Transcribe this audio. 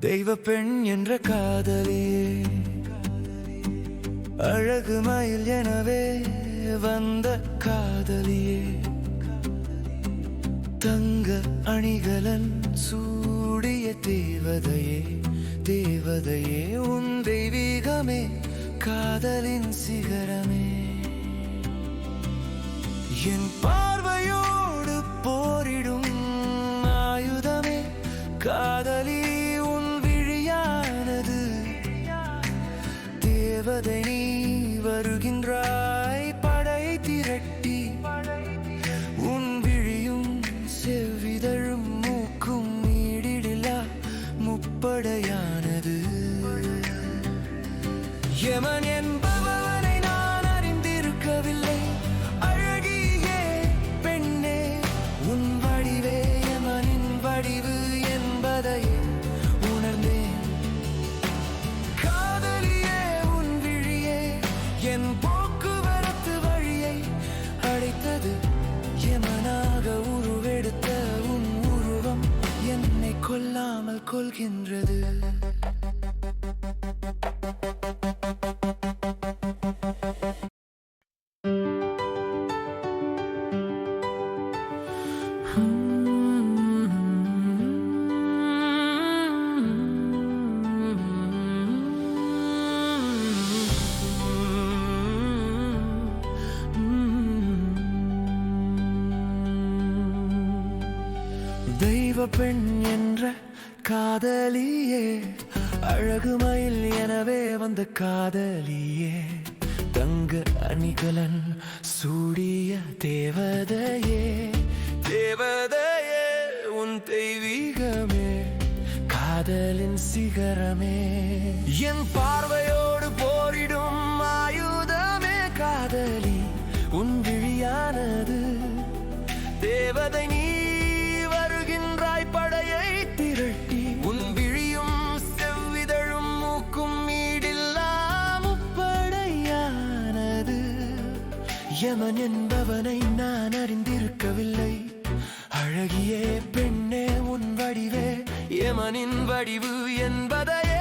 தெய்வ பெண் என்ற காதலே. அழகு மயில் எனவே வந்த காதலியே தங்க அணிகலன் சூடிய தேவதையே தேவதையே உன் தெய்வீகமே காதலின் சிகரமே. என் பார்வையோடு போரிடும் ஆயுதமே காதலி தேவதை நீ வருகின்றாய் படை திரட்டி. உன் விழியும் செவ்விதழும் மூக்கும் நீடிடிலா முப்படையானது. யமன் என்பவர் அடைத்தது எமனாக உருவெடுத்த உன் உருவம் என்னை கொல்லாமல் கொள்கின்றது தெய்வ பெண் என்ற காதலியே அழகு மயில் எனவே வந்த காதலியே. தங்க அணிகலன் சூடிய தேவதையே தேவதையே உன் தெய்வீகமே காதலின் சிகரமே. என் பார்வையோடு போரிடும் ஆயுதமே காதலி உன் விழியானது. தேவதை நீ யமன் என்பவனை நான் அறிந்திருக்கவில்லை. அழகியே பெண்ணே உன் வடிவே. யமனின் வடிவு என்பதையே